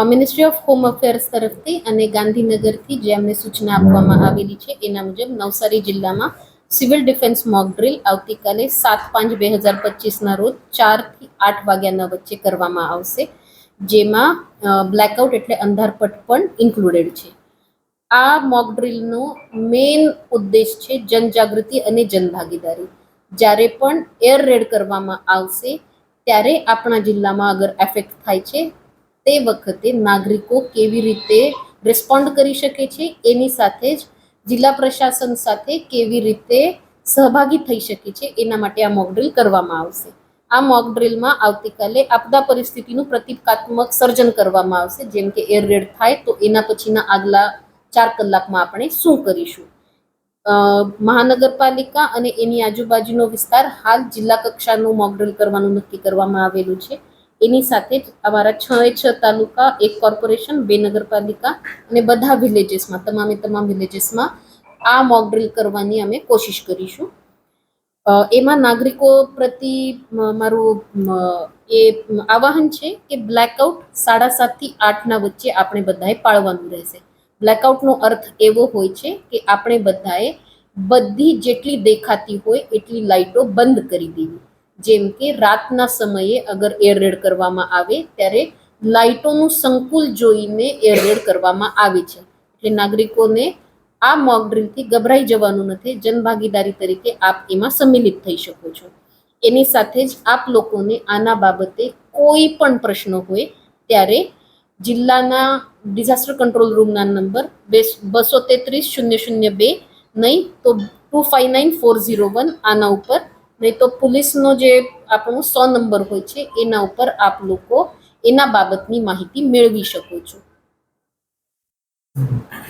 Ministry of home affairs તરફથી અને ગાંધીનગરથી જે અમને સૂચના આપવામાં આવેલી છે, એના મુજબ નવસારી જિલ્લામાં સિવિલ ડિફેન્સ મોક ડ્રિલ આવતીકાલે સાત પાંચ બે હજાર પચીસના રોજ ચારથી આઠ વાગ્યાના વચ્ચે કરવામાં આવશે, જેમાં બ્લેકઆઉટ એટલે અંધારપટ પણ ઇન્ક્લુડેડ છે. આ મોક ડ્રિલનો મેઇન ઉદ્દેશ છે જનજાગૃતિ અને જનભાગીદારી. જ્યારે પણ એર રેડ કરવામાં આવશે, ત્યારે આપણા જિલ્લામાં અગર એફેક્ટ થાય છે તે વખતે નાગરિકો કેવી રીતે રિસ્પોન્ડ કરી શકે છે, એની સાથે જ જિલ્લા પ્રશાસન સાથે કેવી રીતે સહભાગી થઈ શકે છે, એના માટે આ મોકડ્રીલ કરવામાં આવશે. આ મોક ડ્રીલમાં આવતીકાલે આપદા પરિસ્થિતિનું પ્રતિકાત્મક સર્જન કરવામાં આવશે, જેમ કે એર રેડ થાય તો એના પછીના આગલા ચાર કલાકમાં આપણે શું કરીશું? મહાનગરપાલિકા અને એની આજુબાજુનો વિસ્તાર હાલ જિલ્લા કક્ષાનું મોક ડ્રીલ કરવાનું નક્કી કરવામાં આવેલું છે. એની સાથે જ અમારા છ એ છ તાલુકા, એક કોર્પોરેશન, બે નગરપાલિકા અને બધા વિલેજીસમાં, તમામે તમામ વિલેજીસમાં આ મોક ડ્રીલ કરવાની અમે કોશિશ કરીશું. એમાં નાગરિકો પ્રતિ મારું એ આવાહન છે કે બ્લેકઆઉટ સાડા સાતથી આઠના વચ્ચે આપણે બધાએ પાળવાનું રહેશે. બ્લેકઆઉટનો અર્થ એવો હોય છે કે આપણે બધાએ બધી જેટલી દેખાતી હોય એટલી લાઇટો બંધ કરી દેવી. જેમ કે રાતના સમયે અગર એર રેડ કરવામાં આવે, ત્યારે લાઇટોનું સંકુલ જોઈને એર રેડ કરવામાં આવે છે. એટલે નાગરિકોને આ મોક ડ્રીલથી ગભરાઈ જવાનું નથી. જનભાગીદારી તરીકે આપ એમાં સંમિલિત થઈ શકો છો. એની સાથે જ આપ લોકોને આના બાબતે કોઈ પણ પ્રશ્નો હોય, ત્યારે જિલ્લાના ડિઝાસ્ટર કંટ્રોલ રૂમના નંબર બસો તેત્રીસ, શૂન્ય શૂન્ય બે નહીં તો two five nine four zero one આના ઉપર નહીં તો પોલીસનો જે આપણો સો નંબર હોય છે, એના ઉપર આપ લોકો એના બાબતની માહિતી મેળવી શકો છો.